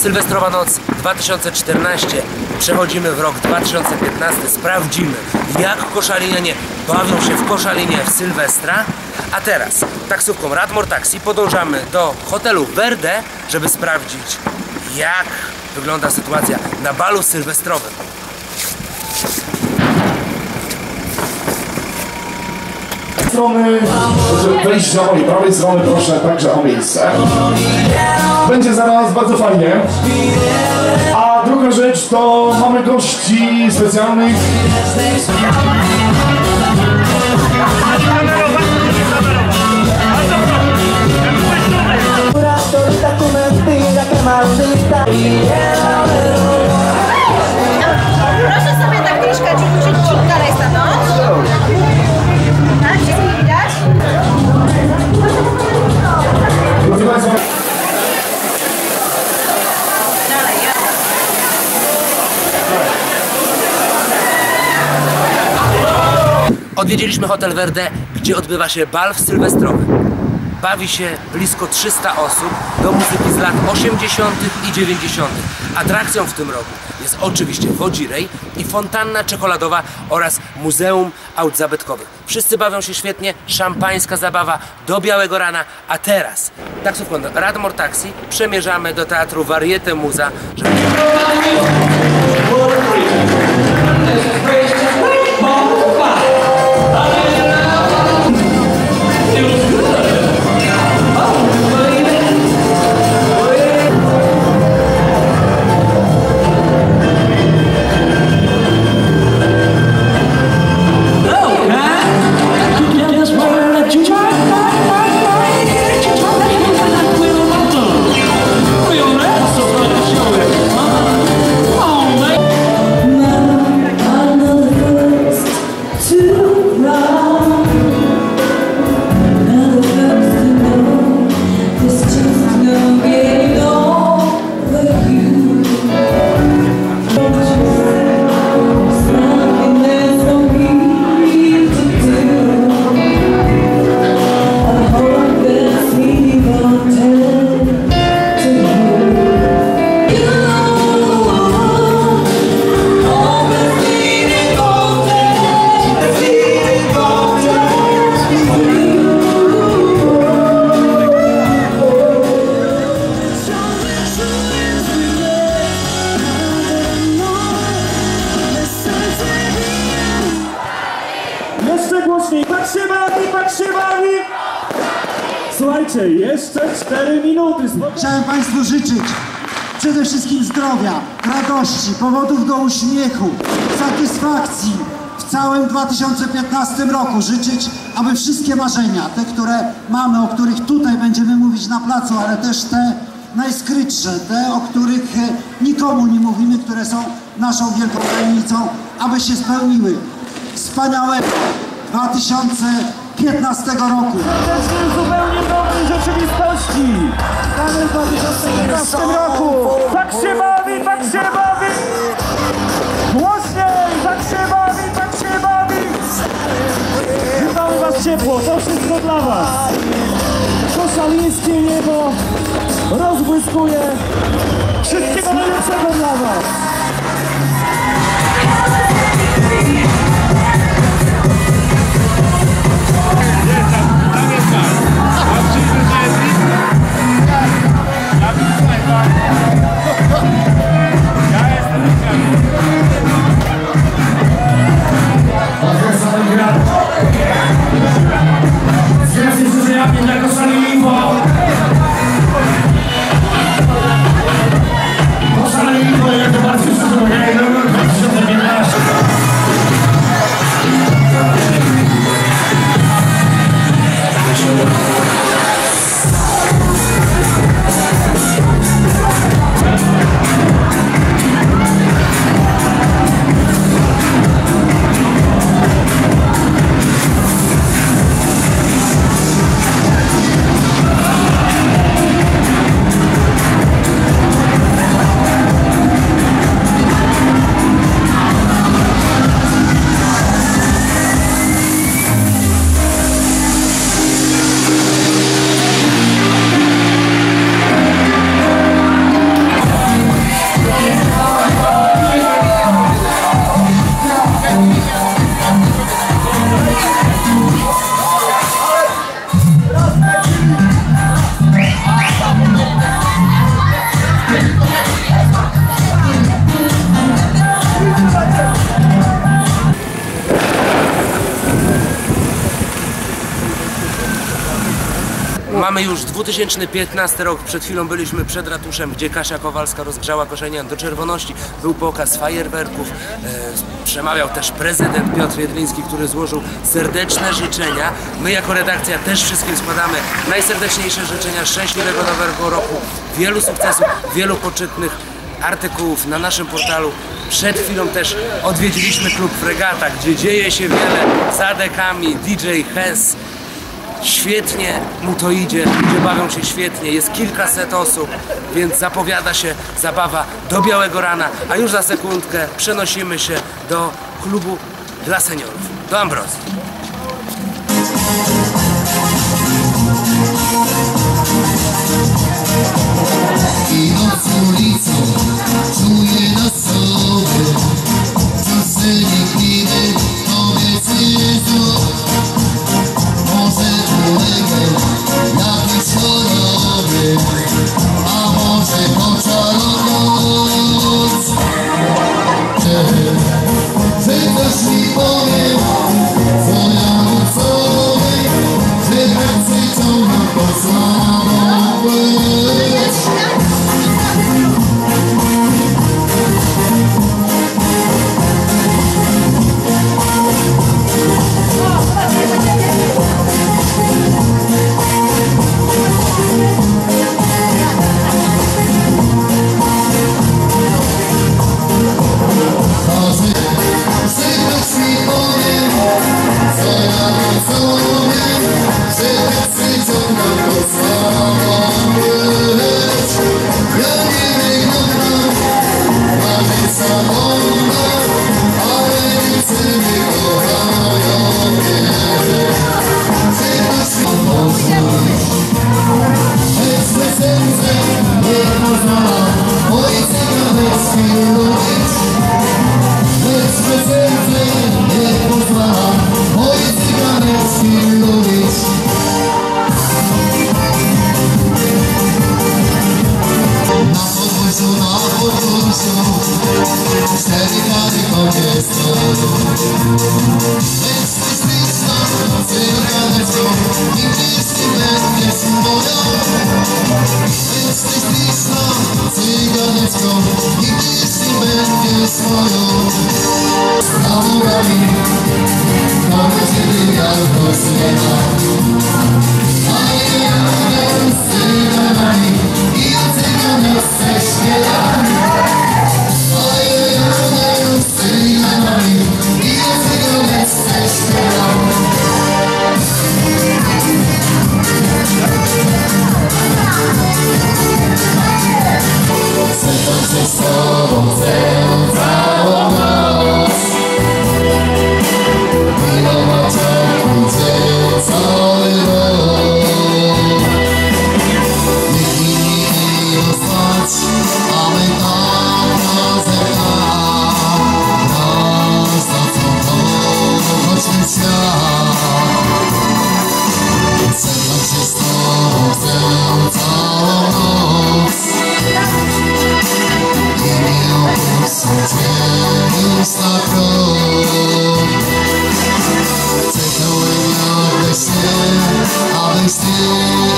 Sylwestrowa Noc 2014. Przechodzimy w rok 2015. Sprawdzimy, jak koszalinianie bawią się w koszalinie w Sylwestra. A teraz taksówką Radmor Taxi podążamy do hotelu Verde, żeby sprawdzić, jak wygląda sytuacja na balu sylwestrowym. Strony, żeby wejść do mojej prawej strony, proszę także o miejsce. Będzie zaraz bardzo fajnie. A druga rzecz to mamy gości specjalnych. Solita Odwiedziliśmy hotel Verde, gdzie odbywa się bal sylwestrowy. Bawi się blisko 300 osób do muzyki z lat 80. i 90. Atrakcją w tym roku jest oczywiście wodzirej i fontanna czekoladowa oraz muzeum aut zabytkowych. Wszyscy bawią się świetnie, szampańska zabawa do białego rana, a teraz taksówką Radmor Taxi przemierzamy do teatru Varieté Muza, żeby Słuchajcie, jeszcze 4 minuty. spokojnie. Chciałem Państwu życzyć przede wszystkim zdrowia, radości, powodów do uśmiechu, satysfakcji w całym 2015 roku. Życzyć, aby wszystkie marzenia, te, które mamy, o których tutaj będziemy mówić na placu, ale też te najskrytsze, te, o których e, nikomu nie mówimy, które są naszą wielką tajemnicą, aby się spełniły. Wspaniałego 2015 roku. Rzeczywistości. Gramy w 2015 roku. Tak się bawi, tak się bawi! Głośniej, tak się bawi, tak się bawi! Witamy Was ciepło, to wszystko dla Was. Koszalińskie niebo rozbłyskuje. Wszystkiego najlepszego dla Was. Mamy już 2015 rok, przed chwilą byliśmy przed ratuszem, gdzie Kasia Kowalska rozgrzała korzenian do czerwoności. Był pokaz fajerwerków, e, przemawiał też prezydent Piotr Jedliński, który złożył serdeczne życzenia. My jako redakcja też wszystkim składamy najserdeczniejsze życzenia szczęśliwego nowego roku, wielu sukcesów, wielu poczytnych artykułów na naszym portalu. Przed chwilą też odwiedziliśmy klub Fregata, gdzie dzieje się wiele za dekami, DJ Hes. Świetnie mu to idzie, ludzie bawią się świetnie, jest kilkaset osób, więc zapowiada się zabawa do białego rana, a już za sekundkę przenosimy się do klubu dla seniorów, do Ambrozji. I ulicą czuję na sobie still